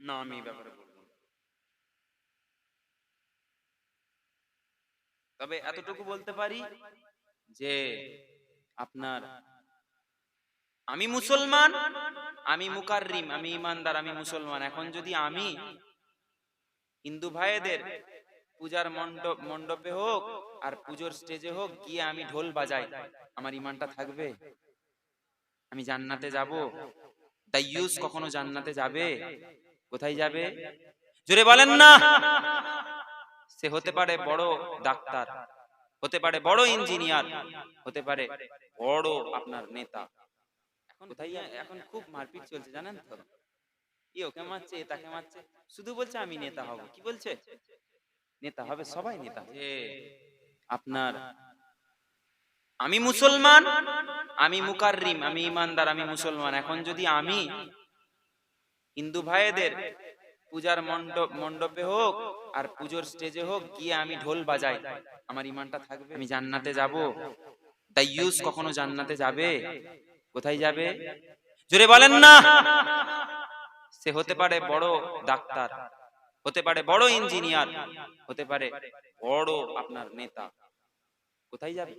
না আমি এই ব্যাপারে বলব। তবে এতটুকু বলতে পারি যে আপনার আমি মুসলমান আমি মুকাররিম আমি ইমানদার আমি মুসলমান। এখন যদি আমি হিন্দু ভাইদের পূজার মণ্ডপ মণ্ডপে হোক আর পুজোর স্টেজে হোক গিয়ে আমি ঢোল বাজাই। আমার ইমানটা থাকবে? আমি জান্নাতে যাব? ইউজ কখনো জান্নাতে যাবে? কোথায় যাবে? জোরে বলেন না। সে হতে পারে বড় ডাক্তার হতে পারে বড় ইঞ্জিনিয়ার হতে পারে বড় আপনার নেতা। এখন কোথায় এখন খুব মারপিট চলছে জানেন তো? ওকে মারছে এ তাকে মারছে। শুধু বলছে আমি নেতা হব। কি বলছে? নেতা হবে সবাই নেতা। আপনার আমি মুসলমান আমি মুকাররিম আমি ইমানদার আমি মুসলমান। এখন যদি আমি হিন্দু ভাইদের পূজার মণ্ডপ মণ্ডপে হোক আর পুজোর স্টেজে হোক, গিয়ে আমি ঢোল বাজাই। আমার ইমানটা থাকবে। আমি জান্নাতে যাব। তাই ইউজ কখনো জান্নাতে যাবে? কোথায় যাবে? জোরে বলেন না। সে হতে পারে বড় ডাক্তার, হতে পারে বড় ইঞ্জিনিয়ার, হতে পারে বড় আপনার নেতা। কোথায় যাবে?